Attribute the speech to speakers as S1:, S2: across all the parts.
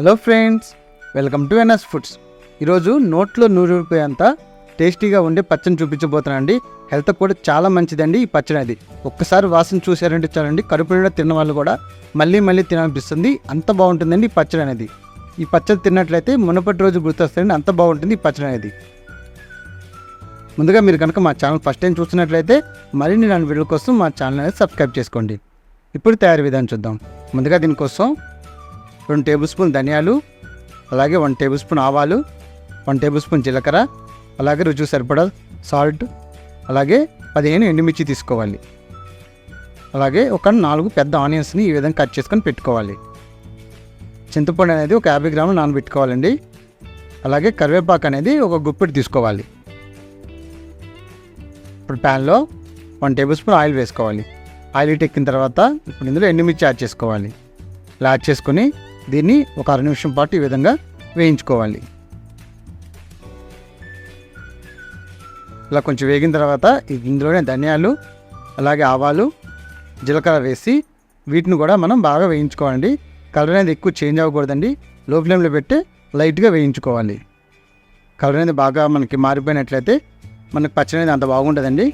S1: Hello friends welcome to NS foods. ఈరోజు నోట్లో నూరిపోయేంత టేస్టీగా ఉండే పచ్చని చూపించబోతున్నానండి. హెల్త్ కూడా చాలా మంచిదండి ఈ పచ్చడి అది. ఒక్కసారి వాసన చూసారంటే చాలండి కడుపు నిండా తిన్న వాళ్ళు కూడా మళ్ళీ మళ్ళీ తినాలనిపిస్తుంది. అంత బాగుంటుందండి ఈ పచ్చడి అనేది. ఈ పచ్చడి తిన్నట్లయితే మునపటి రోజు గుర్తొస్తాయండి అంత బాగుంటుంది ఈ పచ్చడి అనేది. ముందుగా మీరు కనుక మా ఛానల్ ఫస్ట్ టైం చూస్తున్నట్లయితే మరిన్ని నా వీడియో కోసం మా ఛానల్ అనేది సబ్స్క్రైబ్ చేసుకోండి. ఇప్పుడు తయారీ విధానం చూద్దాం. ముందుగా దీనికోసం రెండు టేబుల్ స్పూన్ ధనియాలు అలాగే వన్ టేబుల్ స్పూన్ ఆవాలు వన్ టేబుల్ స్పూన్ జీలకర్ర అలాగే రుచి సరిపడా సాల్ట్ అలాగే పదిహేను ఎండుమిర్చి తీసుకోవాలి. అలాగే ఒక నాలుగు పెద్ద ఆనియన్స్ని ఈ విధంగా కట్ చేసుకొని పెట్టుకోవాలి. చింతపండు అనేది ఒక యాభై గ్రాములు నానబెట్టుకోవాలండి. అలాగే కరివేపాకు అనేది ఒక గుప్పెడు తీసుకోవాలి. ఇప్పుడు ప్యాన్లో వన్ టేబుల్ స్పూన్ ఆయిల్ వేసుకోవాలి. ఆయిల్ ఎక్కిన తర్వాత ఇప్పుడు ఇందులో ఎండుమిర్చి యాడ్ చేసుకోవాలి. ఇలా యాడ్ చేసుకొని దీన్ని ఒక అర నిమిషం పాటు ఈ విధంగా వేయించుకోవాలి. ఇలా కొంచెం వేగిన తర్వాత ఇందులోనే ధనియాలు అలాగే ఆవాలు జీలకర్ర వేసి వీటిని కూడా మనం బాగా వేయించుకోవాలండి. కలర్ అనేది ఎక్కువ చేంజ్ అవ్వకూడదండి. లో ఫ్లేమ్లో పెట్టి లైట్గా వేయించుకోవాలి. కలర్ అనేది బాగా మనకి మారిపోయినట్లయితే మనకి పచ్చడి అనేది అంత బాగుంటుందండి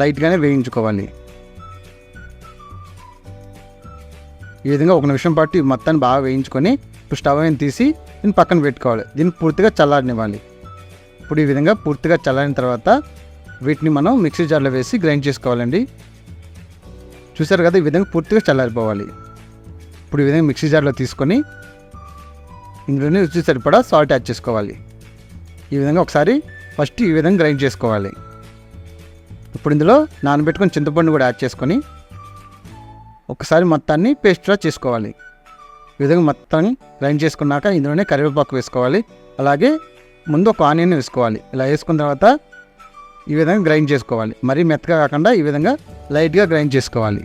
S1: లైట్గానే వేయించుకోవాలి. ఈ విధంగా ఒక నిమిషం పాటు ఈ మొత్తాన్ని బాగా వేయించుకొని ఇప్పుడు స్టవ్ అయిన తీసి దీన్ని పక్కన పెట్టుకోవాలి. దీన్ని పూర్తిగా చల్లారనివ్వాలి. ఇప్పుడు ఈ విధంగా పూర్తిగా చల్లారిన తర్వాత వీటిని మనం మిక్సీ జార్లో వేసి గ్రైండ్ చేసుకోవాలండి. చూసారు కదా ఈ విధంగా పూర్తిగా చల్లారిపోవాలి. ఇప్పుడు ఈ విధంగా మిక్సీ జార్లో తీసుకొని ఇందులోనే రుచి సరిపడా సాల్ట్ యాడ్ చేసుకోవాలి. ఈ విధంగా ఒకసారి ఫస్ట్ ఈ విధంగా గ్రైండ్ చేసుకోవాలి. ఇప్పుడు ఇందులో నానబెట్టుకొని చింతపండు కూడా యాడ్ చేసుకొని ఒకసారి మొత్తాన్ని పేస్ట్లా చేసుకోవాలి. ఈ విధంగా మొత్తం గ్రైండ్ చేసుకున్నాక ఇందులోనే కరివేపాకు వేసుకోవాలి. అలాగే ముందు ఒక ఆనియన్ వేసుకోవాలి. ఇలా వేసుకున్న తర్వాత ఈ విధంగా గ్రైండ్ చేసుకోవాలి. మరీ మెత్తగా కాకుండా ఈ విధంగా లైట్గా గ్రైండ్ చేసుకోవాలి.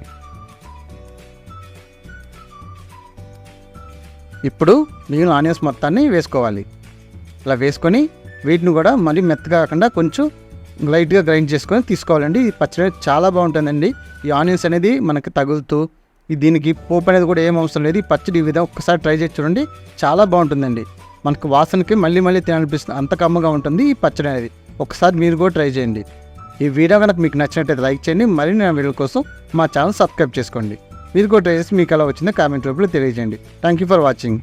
S1: ఇప్పుడు మిగిలిన ఆనియన్స్ మొత్తాన్ని వేసుకోవాలి. ఇలా వేసుకొని వీటిని కూడా మరీ మెత్తగా కాకుండా కొంచెం లైట్గా గ్రైండ్ చేసుకొని తీసుకోవాలండి. ఈ పచ్చడి చాలా బాగుంటుందండి. ఈ ఆనియన్స్ అనేది మనకి తగులుతూ దీనికి పోపు అనేది కూడా ఏం అవసరం లేదు. ఈ పచ్చడి ఈ విధంగా ఒక్కసారి ట్రై చేసి చూడండి చాలా బాగుంటుందండి. మనకు వాసనకి మళ్ళీ మళ్ళీ తినాలనిపిస్తుంది అంత కమ్మగా ఉంటుంది ఈ పచ్చడి అనేది. ఒకసారి మీరు కూడా ట్రై చేయండి. ఈ వీడియో కనుక మీకు నచ్చినట్టయితే లైక్ చేయండి మరిన్ని నా వీడియోల కోసం మా ఛానల్ సబ్స్క్రైబ్ చేసుకోండి. మీరు కూడా ట్రై చేసి మీకు ఎలా వచ్చిందో కామెంట్ రూపంలో తెలియజేయండి. Thank you for watching.